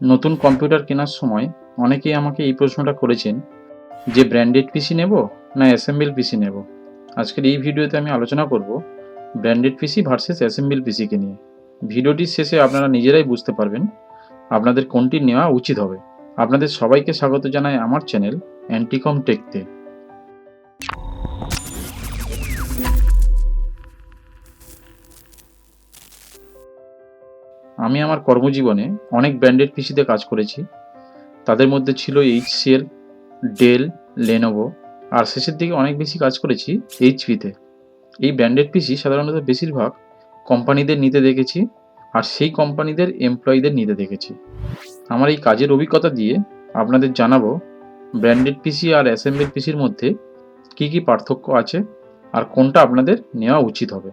নতুন কম্পিউটার কেনার সময় অনেকেই আমাকে এই প্রশ্নটা করেছেন, যে ব্র্যান্ডেড পিসি নেব না অ্যাসেম্বল পিসি নেব? আজকের এই ভিডিওতে আমি আলোচনা করব ব্র্যান্ডেড পিসি ভার্সেস অ্যাসেম্বল পিসিকে নিয়ে। ভিডিওটির শেষে আপনারা নিজেরাই বুঝতে পারবেন আপনাদের কোনটি নেওয়া উচিত হবে। আপনাদের সবাইকে স্বাগত জানায় আমার চ্যানেল অ্যান্টিকম টেকতে। আমি আমার কর্মজীবনে অনেক ব্র্যান্ডেড পিসিতে কাজ করেছি। তাদের মধ্যে ছিল এইচসিএল, ডেল, লেনোভো, আর শেষের দিকে অনেক বেশি কাজ করেছি এইচপিতে। এই ব্র্যান্ডেড পিসি সাধারণত বেশিরভাগ কোম্পানিদের নিতে দেখেছি, আর সেই কোম্পানিদের এমপ্লয়ীদের নিতে দেখেছি। আমার এই কাজের অভিজ্ঞতা দিয়ে আপনাদের জানাব, ব্র্যান্ডেড পিসি আর অ্যাসেম্বল পিসির মধ্যে কী কী পার্থক্য আছে, আর কোনটা আপনাদের নেওয়া উচিত হবে।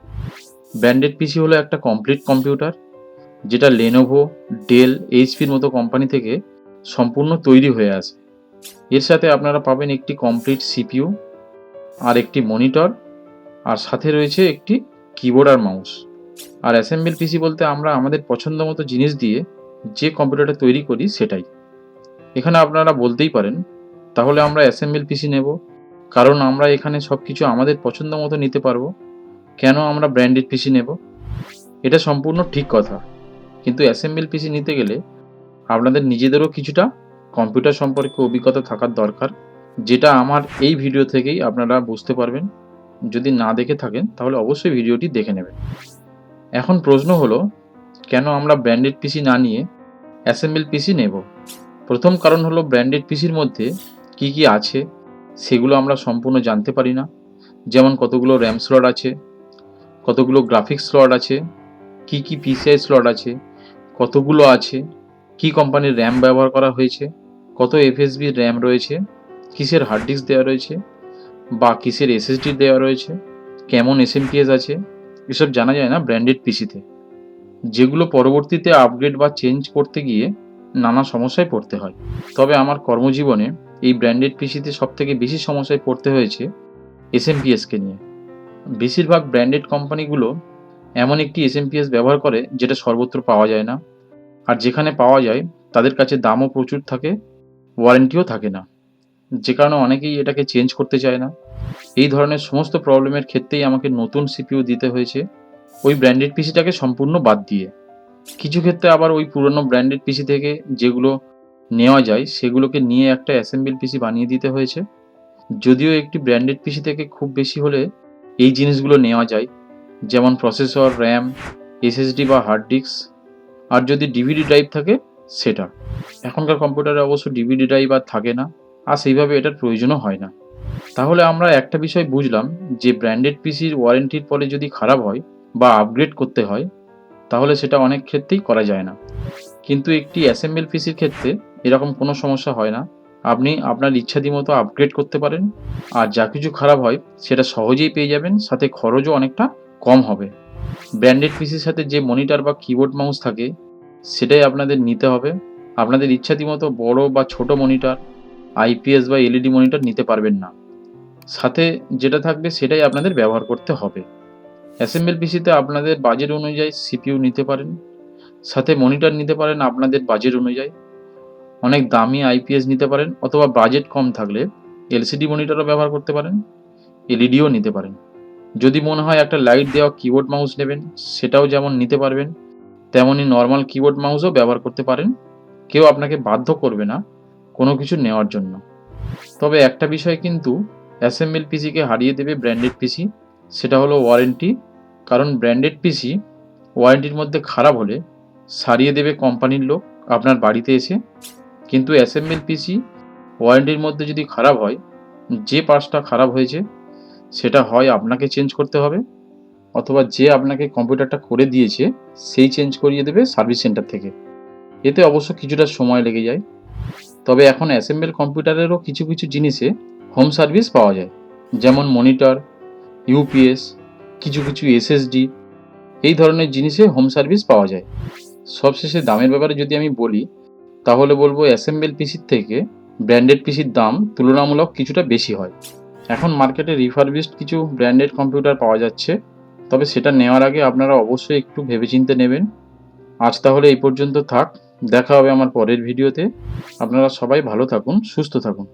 ব্র্যান্ডেড পিসি হলো একটা কমপ্লিট কম্পিউটার যেটা লেনোভো ডেল এইচপির মতো কোম্পানি থেকে সম্পূর্ণ তৈরি হয়ে আসে এর সাথে আপনারা পাবেন একটি কমপ্লিট সিপিইউ আর একটি মনিটর আর সাথে রয়েছে একটি কিবোর্ড আর মাউস আর অ্যাসেম্বল পিসি বলতে আমরা আমাদের পছন্দ মতো জিনিস দিয়ে যে কম্পিউটারটা তৈরি করি সেটাই। এখানে আপনারা বলতেই পারেন, তাহলে আমরা অ্যাসেম্বল পিসি নেব, কারণ আমরা এখানে সব কিছু আমাদের পছন্দ মতো নিতে পারব। কেন আমরা ব্র্যান্ডেড পিসি নেব? এটা সম্পূর্ণ ঠিক কথা। কিন্তু অ্যাসেম্বল পিসি নিতে গেলে আপনাদের নিজেদেরও কিছুটা কম্পিউটার সম্পর্কে অভিজ্ঞতা থাকার দরকার, যেটা আমার এই ভিডিও থেকেই আপনারা বুঝতে পারবেন। যদি না দেখে থাকেন, তাহলে অবশ্যই ভিডিওটি দেখে নেবেন। এখন প্রশ্ন হলো, কেন আমরা ব্র্যান্ডেড পিসি না নিয়ে অ্যাসেম্বল পিসি নেব? প্রথম কারণ হলো ব্র্যান্ডেড পিসির মধ্যে কি কি আছে, সেগুলো আমরা সম্পূর্ণ জানতে পারি না। যেমন কতগুলো র্যাম স্লট আছে, কতগুলো গ্রাফিক্স স্লট আছে, কি কি পিসিআই স্লট আছে কতগুলো আছে? কি কোম্পানির র্যাম ব্যবহার করা হয়েছে? কত এফএসবি র্যাম রয়েছে? কিসের হার্ড ডিস্ক দেওয়া রয়েছে? বা কিসের এসএসডি দেওয়া রয়েছে? কেমন এসএমপিএস আছে? এসব জানা যায় না ব্র্যান্ডেড পিসিতে যেগুলো পরবর্তীতে আপগ্রেড বা চেঞ্জ করতে গিয়ে নানা সমস্যায় পড়তে হয়। তবে আমার কর্মজীবনে এই ব্র্যান্ডেড পিসিতে সবথেকে বেশি সমস্যায় পড়তে হয়েছে এসএমপিএসকে নিয়ে। বেশিরভাগ ব্র্যান্ডেড কোম্পানিগুলো এমন একটি এসএমপিএস ব্যবহার করে যেটা সর্বত্র পাওয়া যায় না। আর যেখানে পাওয়া যায়, তাদের কাছে দামও প্রচুর থাকে ওয়ারেন্টিও থাকে না। যে কারণে অনেকেই এটাকে চেঞ্জ করতে চায় না। এই ধরনের সমস্ত প্রবলেমের ক্ষেত্রেই আমাকে নতুন সিপিইউ দিতে হয়েছে। ওই ব্র্যান্ডেড পিসিটাকে সম্পূর্ণ বাদ দিয়ে। কিছু ক্ষেত্রে আবার ওই পুরনো ব্র্যান্ডেড পিসি থেকে যেগুলো নেওয়া যায়, সেগুলোকে নিয়ে একটা অ্যাসেম্বল পিসি বানিয়ে দিতে হয়েছে। যদিও একটি ব্র্যান্ডেড পিসি থেকে খুব বেশি হলে এই জিনিসগুলো নেওয়া যায়। যেমন প্রসেসর র্যাম এসএসডি বা হার্ড ডিস্ক আর যদি ডিভিডি ড্রাইভ থাকে, সেটা। এখনকার কম্পিউটারে অবশ্য ডিভিডি ড্রাইভ আর থাকে না, আর সেইভাবে এটার প্রয়োজনও হয় না। তাহলে আমরা একটা বিষয় বুঝলাম যে ব্র্যান্ডেড পিসির ওয়ারেন্টির পরে যদি খারাপ হয় বা আপগ্রেড করতে হয়, তাহলে সেটা অনেক ক্ষেত্রেই করা যায় না। কিন্তু একটি অ্যাসেম্বল পিসির ক্ষেত্রে এরকম কোনো সমস্যা হয় না। আপনি আপনার ইচ্ছাদি মতো আপগ্রেড করতে পারেন, আর যা কিছু খারাপ হয়, সেটা সহজেই পেয়ে যাবেন, সাথে খরচও অনেকটা কম হবে। ব্র্যান্ডেড পিসির সাথে যে মনিটর বা কিবোর্ড মাউস থাকে সেটাই আপনাদের নিতে হবে। আপনাদের ইচ্ছাদি মতো বড় বা ছোট মনিটর আইপিএস বা এলইডি মনিটর নিতে পারবেন না। সাথে যেটা থাকবে সেটাই আপনাদের ব্যবহার করতে হবে। অ্যাসেম্বল পিসিতে আপনাদের বাজেট অনুযায়ী সিপিইউ নিতে পারেন। সাথে মনিটর নিতে পারেন আপনাদের বাজেট অনুযায়ী। অনেক দামি আইপিএস নিতে পারেন অথবা বাজেট কম থাকলে এলসিডি মনিটরও ব্যবহার করতে পারেন এলইডিও নিতে পারেন। যদি মনে হয় একটা লাইট দেওয়া কিবোর্ড মাউস নেবেন, সেটাও যেমন নিতে পারবেন। তেমনই নর্মাল কিবোর্ড মাউসও ব্যবহার করতে পারেন। কেউ আপনাকে বাধ্য করবে না কোনো কিছু নেওয়ার জন্য। তবে একটা বিষয় কিন্তু অ্যাসেম্বল পিসিকে হারিয়ে দেবে ব্র্যান্ডেড পিসি সেটা হলো ওয়ারেন্টি কারণ ব্র্যান্ডেড পিসি ওয়ারেন্টির মধ্যে খারাপ হলে সারিয়ে দেবে কোম্পানির লোক আপনার বাড়িতে এসে। কিন্তু অ্যাসেম্বল পিসি ওয়ারেন্টির মধ্যে যদি খারাপ হয়, যে পার্টসটা খারাপ হয়েছে, সেটা হয় আপনাকে চেঞ্জ করতে হবে। অথবা যে আপনাকে কম্পিউটারটা করে দিয়েছে, সেই চেঞ্জ করিয়ে দেবে সার্ভিস সেন্টার থেকে। এতে অবশ্য কিছুটা সময় লেগে যায়। তবে এখন অ্যাসেম্বল কম্পিউটারেরও কিছু কিছু জিনিসে হোম সার্ভিস পাওয়া যায়। যেমন মনিটর ইউপিএস কিছু কিছু এসএসডি এই ধরনের জিনিসে হোম সার্ভিস পাওয়া যায়। সবশেষে দামের ব্যাপারে যদি আমি বলি, তাহলে বলব অ্যাসেম্বল পিসির থেকে ব্র্যান্ডেড পিসির দাম তুলনামূলক কিছুটা বেশি হয়। এখন মার্কেটে রিফারবিস্ড কিছু ব্র্যান্ডেড কম্পিউটার পাওয়া যাচ্ছে। তবে সেটা নেওয়ার আগে আপনারা অবশ্যই একটু ভেবেচিন্তে নেবেন। আজ তাহলে এই পর্যন্ত থাক। দেখা হবে আমার পরের ভিডিওতে। আপনারা সবাই ভালো থাকুন, সুস্থ থাকুন।